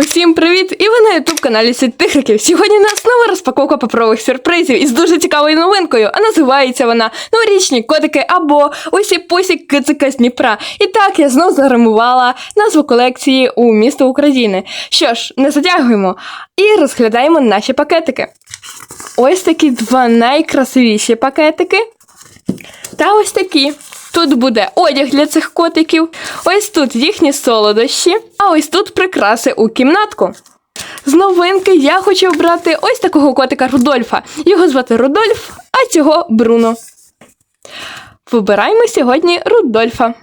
Усім привіт! І ви на ютуб каналі Світ Тихриків. Сьогодні у нас нова розпаковка паперових сюрпризів із дуже цікавою новинкою. А називається вона Новорічні котики або Усі Пусі Кицика з Дніпра. І так я знов заремувала назву колекції у місто України. Що ж, не затягуємо і розглядаємо наші пакетики. Ось такі два найкрасивіші пакетики. Та ось такі. Тут буде одяг для цих котиків, ось тут їхні солодощі, а ось тут прикраси у кімнатку. З новинки я хочу обрати ось такого котика Рудольфа. Його звати Рудольф, а цього Бруно. Вибираємо сьогодні Рудольфа.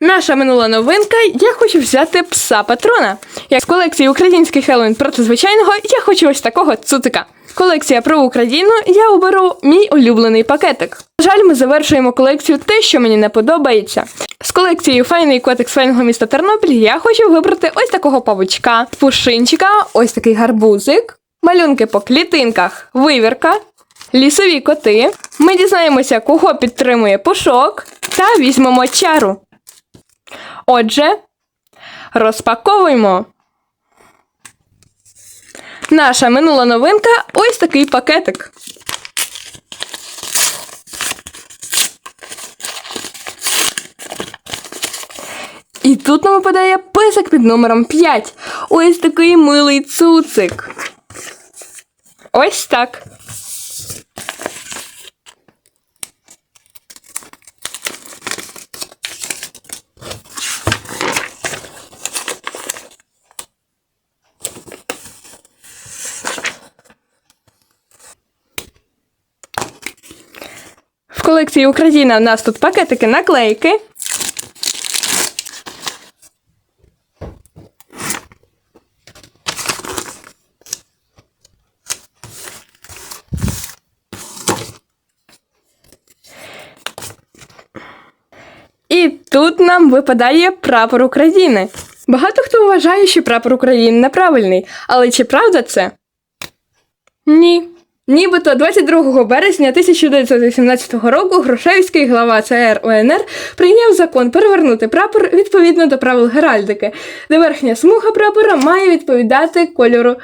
Наша минула новинка. Я хочу взяти пса патрона. Як з колекції український Хеллоуін проти звичайного, я хочу ось такого цуцика. Колекція про Україну, я оберу мій улюблений пакетик. На жаль, ми завершуємо колекцію те, що мені не подобається. З колекцією файний котик з файного міста Тернопіль я хочу вибрати ось такого павучка, пушинчика, ось такий гарбузик, малюнки по клітинках, вивірка, лісові коти. Ми дізнаємося, кого підтримує пушок, та візьмемо чару. Отже, розпаковуємо. Наша минула новинка ось такий пакетик. І тут нам випадає писик під номером 5. Ось такий милий цуцик. Ось так. В колекції Україна у нас тут пакетики наклейки. І тут нам випадає прапор України. Багато хто вважає, що прапор України неправильний, але чи правда це? Ні. Нібито 22 березня 1918 року Грушевський глава ЦР УНР прийняв закон перевернути прапор відповідно до правил геральдики, де верхня смуга прапора має відповідати кольору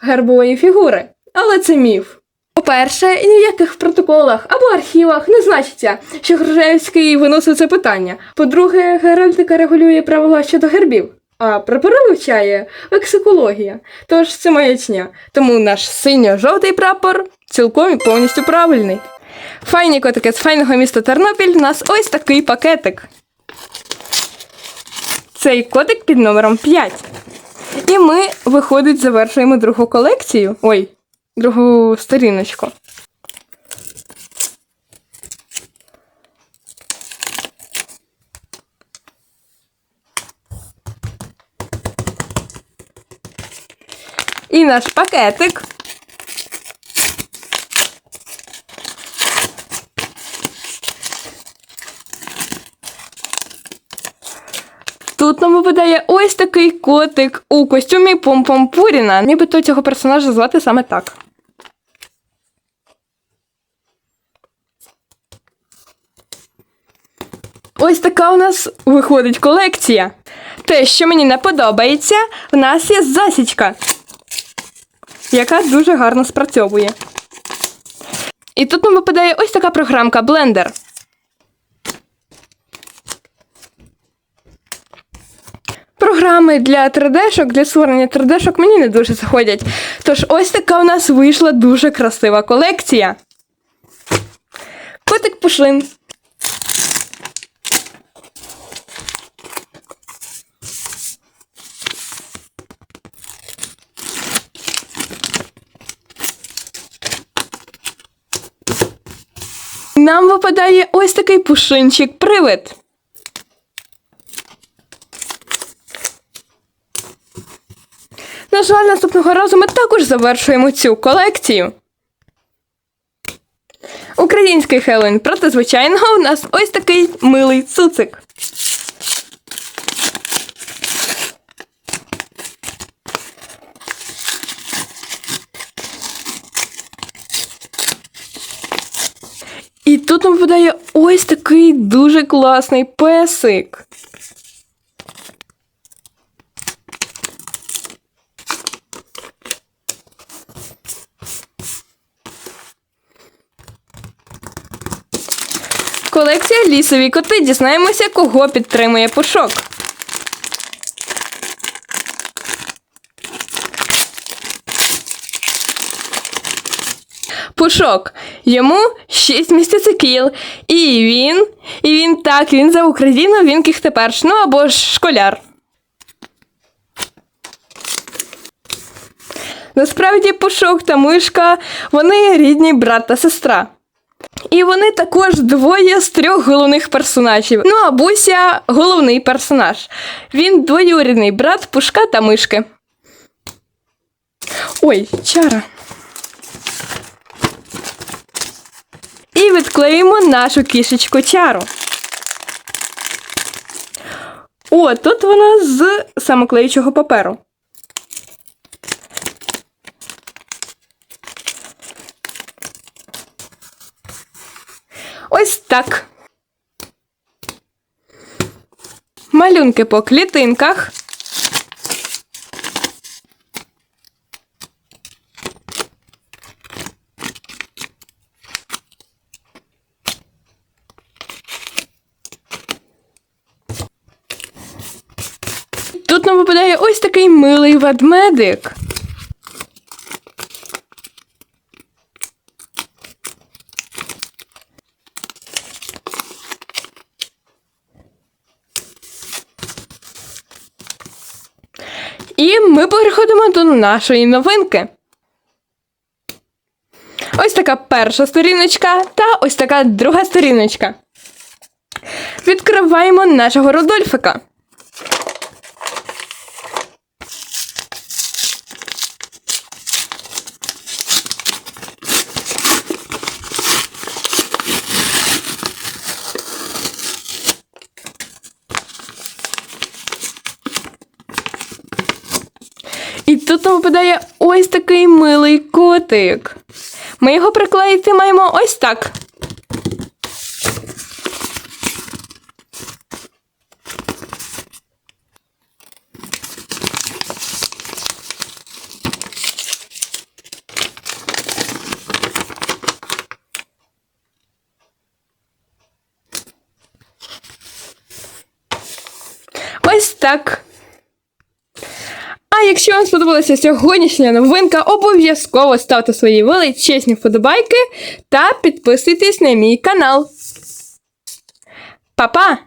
гербової фігури. Але це міф. По-перше, ні в яких протоколах або архівах не значиться, що Грушевський виносив це питання. По-друге, геральдика регулює правила щодо гербів. А прапори вивчає лексикологія. Тож це маячня. Тому наш синьо-жовтий прапор цілком і повністю правильний. Файні котики з файного міста Тернопіль у нас ось такий пакетик. Цей котик під номером 5. І ми, виходить, завершуємо другу колекцію. Ой, другу сторіночку. І наш пакетик. Тут нам випадає ось такий котик у костюмі Пом-Пом-Пуріна. Нібито цього персонажа звати саме так. Ось така у нас виходить колекція. Те, що мені не подобається, в нас є засічка, яка дуже гарно спрацьовує. І тут нам випадає ось така програмка Blender. Програми для 3D-шок, для створення 3D-шок мені не дуже заходять. Тож ось така у нас вийшла дуже красива колекція. Котик Пушин. Нам випадає ось такий пушинчик привид. На жаль, наступного разу ми також завершуємо цю колекцію. Український Хеллоуін проти звичайного у нас ось такий милий цуцик. випадає ось такий дуже класний песик. Колекція лісові коти дізнаємося, кого підтримує пушок. Пушок. Йому 6 місяців. І він. І він так, він за Україну, він кіхтеперш, ну або ж школяр. Насправді пушок та мишка вони рідні брат та сестра. І вони також двоє з трьох головних персонажів. Ну а Буся головний персонаж. Він двоюрідний брат пушка та мишки. Ой, чара. І відклеїмо нашу кішечку чару. О, тут вона з самоклеючого паперу. Ось так. Малюнки по клітинках. Тут нам випадає ось такий милий ведмедик. І ми переходимо до нашої новинки. Ось така перша сторіночка та ось така друга сторіночка. Відкриваємо нашого Рудольфика. І тут нам випадає ось такий милий котик. Ми його приклеїти маємо ось так. Ось так. Якщо вам сподобалася сьогоднішня новинка, обов'язково ставте свої величезні вподобайки та підписуйтесь на мій канал. Па-па!